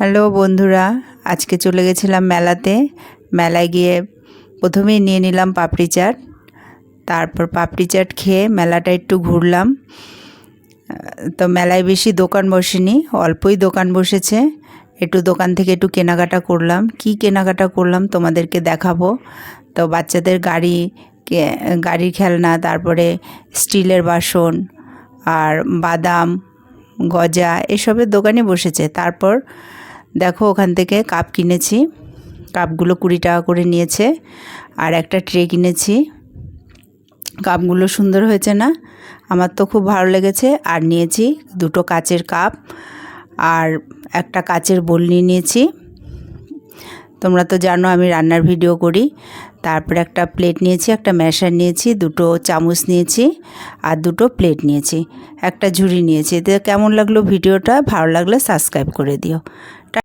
Hello বন্ধুরা, আজকে চলে গেছিলাম মেলাতে। মেলায় গিয়ে প্রথমেই নিয়ে নিলাম পাপড়ি চাট। তারপর পাপড়ি চাট খেয়ে মেলাটা একটু ঘুরলাম। তো মেলায় বেশি দোকান বসেনি, অল্পই দোকান বসেছে। একটু দোকান থেকে একটু কেনাকাটা করলাম। কি কেনাকাটা করলাম তোমাদেরকে দেখাবো। তো বাচ্চাদের গাড়ি গাড়ির খেলনা, তারপরে স্টিলের বাসন আর বাদাম, গজা, এসবের দোকানই বসেছে। তারপর দেখো, ওখান থেকে কাপ কিনেছি। কাপগুলো কুড়ি টাকা করে নিয়েছে। আর একটা ট্রে কিনেছি। কাপগুলো সুন্দর হয়েছে না? আমার তো খুব ভালো লেগেছে। আর নিয়েছি দুটো কাচের কাপ আর একটা কাচের বোলনি নিয়েছি। তোমরা তো জানো, আমি রান্নার ভিডিও করি। তারপরে একটা প্লেট নিয়েছি, একটা ম্যাশার নিয়েছি, দুটো চামচ নিয়েছি আর দুটো প্লেট নিয়েছি। একটা ঝুড়ি নিয়েছি। তো কেমন লাগল ভিডিওটা? ভালো লাগলে সাবস্ক্রাইব করে দিও।